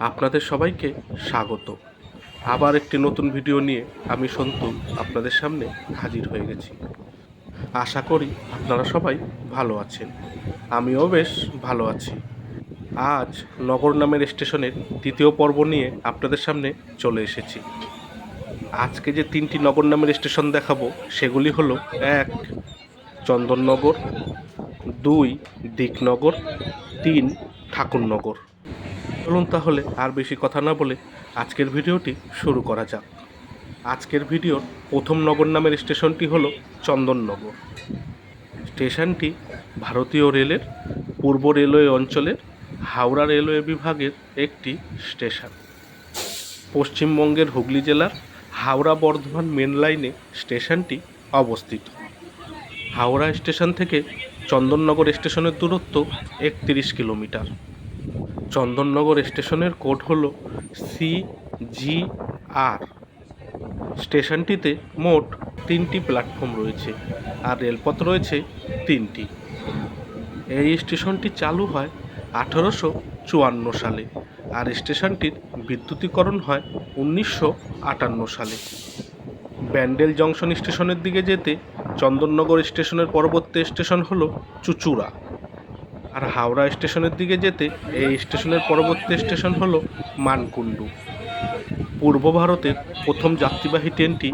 আপনাদের সবাইকে স্বাগত। আবার একটি নতুন ভিডিও নিয়ে আমি সন্তু আপনাদের সামনে হাজির হয়ে গেছি। আশা করি আপনারা সবাই ভালো আছেন। আমিও বেশ ভালো আছি। আজ নগর নামের স্টেশনের দ্বিতীয় পর্ব নিয়ে আপনাদের সামনে চলে এসেছি। আজকে যে তিনটি নগর নামের স্টেশন দেখাবো, সেগুলি হলো এক, চন্দননগর, দুই, দিকনগর, তিন, ঠাকুরনগর। চলুন তাহলে আর বেশি কথা না বলে আজকের ভিডিওটি শুরু করা যাক। আজকের ভিডিওর প্রথম নগর নামের স্টেশনটি হলো চন্দননগর। স্টেশনটি ভারতীয় রেলের পূর্ব রেলওয়ে অঞ্চলের হাওড়া রেলওয়ে বিভাগের একটি স্টেশন। পশ্চিমবঙ্গের হুগলি জেলার হাওড়া বর্ধমান মেন লাইনে স্টেশনটি অবস্থিত। হাওড়া স্টেশন থেকে চন্দননগর স্টেশনের দূরত্ব একত্রিশ কিলোমিটার। চন্দননগর স্টেশনের কোড হল সি জি আর স্টেশনটিতে মোট তিনটি প্ল্যাটফর্ম রয়েছে আর রেলপথ রয়েছে তিনটি। এই স্টেশনটি চালু হয় আঠারোশো চুয়ান্ন সালে আর স্টেশনটির বিদ্যুতীকরণ হয় উনিশশো আটান্ন সালে। ব্যান্ডেল জংশন স্টেশনের দিকে যেতে চন্দননগর স্টেশনের পরবর্তী স্টেশন হলো চুচুড়া। আর হাওড়া স্টেশনের দিকে যেতে এই স্টেশনের পরবর্তী স্টেশন হলো মানকুণ্ডু। পূর্ব ভারতের প্রথম যাত্রীবাহী ট্রেনটি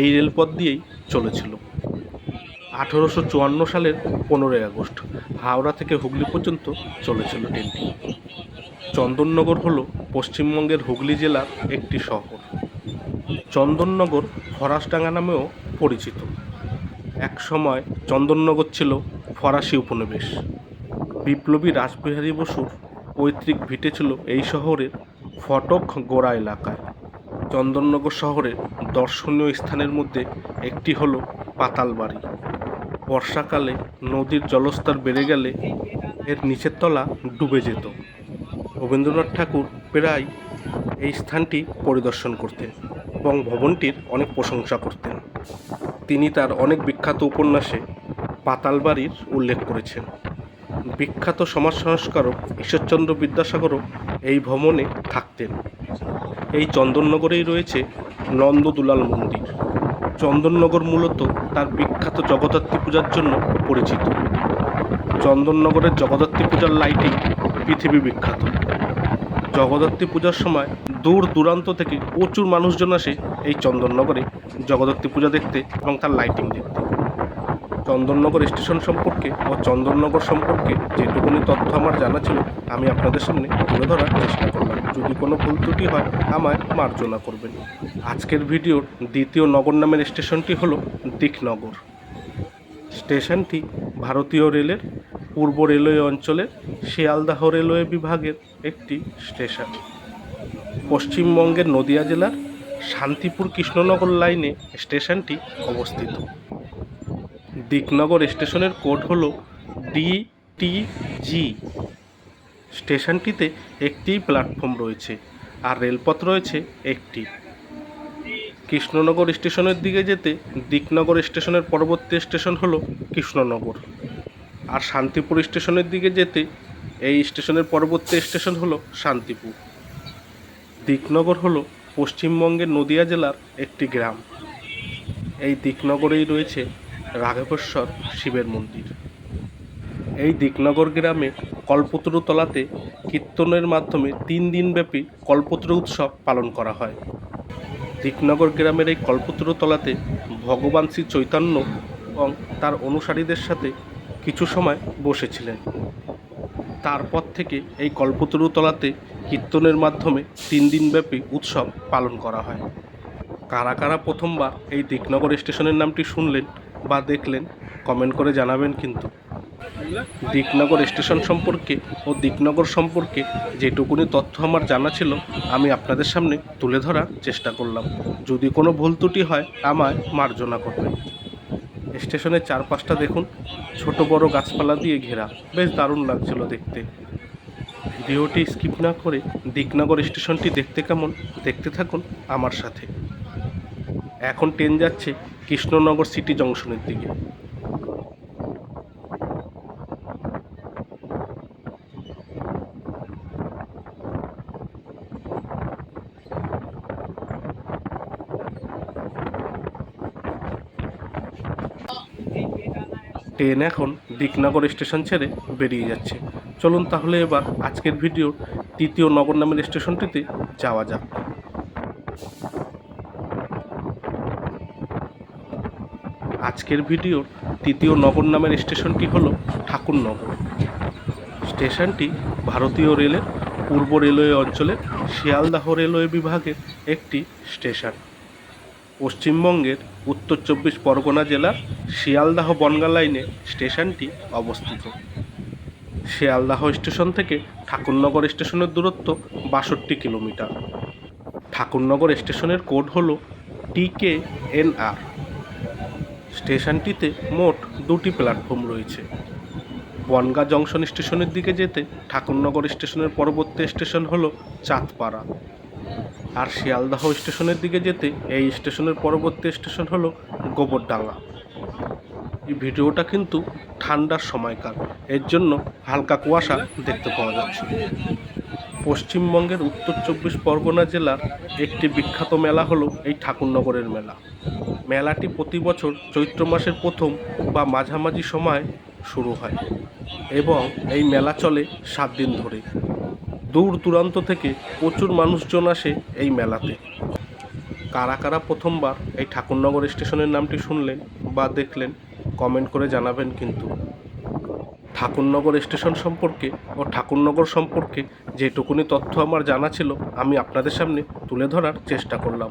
এই রেলপথ দিয়েই চলেছিল। আঠেরোশো চুয়ান্ন সালের পনেরোই আগস্ট হাওড়া থেকে হুগলি পর্যন্ত চলেছিল ট্রেনটি। চন্দননগর হলো পশ্চিমবঙ্গের হুগলি জেলার একটি শহর। চন্দননগর ফরাসডাঙ্গা নামেও পরিচিত। এক সময় চন্দননগর ছিল ফরাসি উপনিবেশ। বিপ্লবী রাসবিহারী বসুর পৈতৃক ভিটে ছিল এই শহরের ফটক গোড়া এলাকায়। চন্দননগর শহরের দর্শনীয় স্থানের মধ্যে একটি হলো পাতালবাড়ি বর্ষাকালে নদীর জলস্তর বেড়ে গেলে এর নিচের তলা ডুবে যেত। রবীন্দ্রনাথ ঠাকুর প্রায় এই স্থানটি পরিদর্শন করতেন এবং ভবনটির অনেক প্রশংসা করতেন। তিনি তার অনেক বিখ্যাত উপন্যাসে পাতালবাড়ির উল্লেখ করেছেন। বিখ্যাত সমাজ সংস্কারক ঈশ্বরচন্দ্র বিদ্যাসাগরও এই ভ্রমণে থাকতেন। এই চন্দননগরেই রয়েছে নন্দদুলাল মন্দির। চন্দননগর মূলত তার বিখ্যাত জগদ্ধাত্রী পূজার জন্য পরিচিত। চন্দননগরের জগদ্ধাত্রী পূজার লাইটিং পৃথিবী বিখ্যাত। জগদ্ধাত্রী পূজার সময় দূর দূরান্ত থেকে প্রচুর মানুষজন আসে এই চন্দননগরে জগদ্ধাত্রী পূজা দেখতে এবং তার লাইটিং দেখতে। চন্দননগর স্টেশন সম্পর্কে ও চন্দননগর সম্পর্কে যেটুকুনি তথ্য আমার জানা ছিল, আমি আপনাদের সামনে তুলে ধরার চেষ্টা করলাম। যদি কোনো ভুল ত্রুটি হয়, আমায় মার্জনা করবেন। আজকের ভিডিওর দ্বিতীয় নগর নামের স্টেশনটি হলো দিকনগর। স্টেশনটি ভারতীয় রেলের পূর্ব রেলওয়ে অঞ্চলের শিয়ালদাহ রেলওয়ে বিভাগের একটি স্টেশন। পশ্চিমবঙ্গের নদিয়া জেলার শান্তিপুর কৃষ্ণনগর লাইনে স্টেশনটি অবস্থিত। দিকনগর স্টেশনের কোড হল ডিটিজি স্টেশনটিতে একটিই প্ল্যাটফর্ম রয়েছে আর রেলপথ রয়েছে একটি। কৃষ্ণনগর স্টেশনের দিকে যেতে দিকনগর স্টেশনের পরবর্তী স্টেশন হলো কৃষ্ণনগর। আর শান্তিপুর স্টেশনের দিকে যেতে এই স্টেশনের পরবর্তী স্টেশন হলো শান্তিপুর। দিকনগর হলো পশ্চিমবঙ্গের নদিয়া জেলার একটি গ্রাম। এই দিকনগরেই রয়েছে রাঘবেশ্বর শিবের মন্দির। এই দিকনগর গ্রামে কল্পতরু তলাতে কীর্তনের মাধ্যমে তিন দিনব্যাপী কল্পতরু উৎসব পালন করা হয়। দিকনগর গ্রামের এই কল্পতরু তলাতে ভগবান শ্রী চৈতন্য এবং তার অনুসারীদের সাথে কিছু সময় বসেছিলেন। তারপর থেকে এই কল্পতরু তলাতে কীর্তনের মাধ্যমে তিন দিনব্যাপী উৎসব পালন করা হয়। কারা কারা প্রথমবার এই দিকনগর স্টেশনের নামটি শুনলেন বা দেখলেন কমেন্ট করে জানাবেন কিন্তু। দিকনগর স্টেশন সম্পর্কে ও দিকনগর সম্পর্কে যেটুকুনি তথ্য আমার জানা ছিল, আমি আপনাদের সামনে তুলে ধরার চেষ্টা করলাম। যদি কোনো ভুল ত্রুটি হয়, আমায় মার্জনা করবেন। স্টেশনের চারপাশটা দেখুন, ছোট বড় গাছপালা দিয়ে ঘেরা। বেশ দারুণ লাগছিল দেখতে। ভিডিওটি স্কিপ না করে দিকনগর স্টেশনটি দেখতে কেমন, দেখতে থাকুন আমার সাথে। এখন ট্রেন যাচ্ছে কৃষ্ণনগর সিটি জংশনের দিকে। ট্রেন এখন দিকনগর স্টেশন ছেড়ে বেরিয়ে যাচ্ছে। চলুন তাহলে এবার আজকের ভিডিও তৃতীয় নগর নামের স্টেশনটিতে যাওয়া যাক। আজকের ভিডিওর তৃতীয় নগর নামের স্টেশনটি হলো? ঠাকুরনগর। স্টেশনটি ভারতীয় রেলের পূর্ব রেলওয়ে অঞ্চলের শিয়ালদাহ রেলওয়ে বিভাগের একটি স্টেশন। পশ্চিমবঙ্গের উত্তর চব্বিশ পরগনা জেলার শিয়ালদাহ বনগা লাইনে স্টেশনটি অবস্থিত। শিয়ালদাহ স্টেশন থেকে ঠাকুরনগর স্টেশনের দূরত্ব বাষট্টি কিলোমিটার। ঠাকুরনগর স্টেশনের কোড হল টিকে এনআর স্টেশনটিতে মোট দুটি প্ল্যাটফর্ম রয়েছে। বনগা জংশন স্টেশনের দিকে যেতে ঠাকুরনগর স্টেশনের পরবর্তী স্টেশন হলো চাঁদপাড়া। আর শিয়ালদাহ স্টেশনের দিকে যেতে এই স্টেশনের পরবর্তী স্টেশন হলো গোবরডাঙ্গা। এই ভিডিওটা কিন্তু ঠান্ডার সময়কার, এর জন্য হালকা কুয়াশা দেখতে পাওয়া যাচ্ছে। পশ্চিমবঙ্গের উত্তর চব্বিশ পরগনা জেলার একটি বিখ্যাত মেলা হলো এই ঠাকুরনগরের মেলা। মেলাটি প্রতি বছর চৈত্র মাসের প্রথম বা মাঝামাঝি সময় শুরু হয় এবং এই মেলা চলে সাত দিন ধরে। দূর দূরান্ত থেকে প্রচুর মানুষজন আসে এই মেলাতে। কারা কারা প্রথমবার এই ঠাকুরনগর স্টেশনের নামটি শুনলেন বা দেখলেন, কমেন্ট করে জানাবেন কিন্তু। ঠাকুরনগর স্টেশন সম্পর্কে ও ঠাকুরনগর সম্পর্কে যেটুকুনি তথ্য আমার জানা ছিল, আমি আপনাদের সামনে তুলে ধরার চেষ্টা করলাম।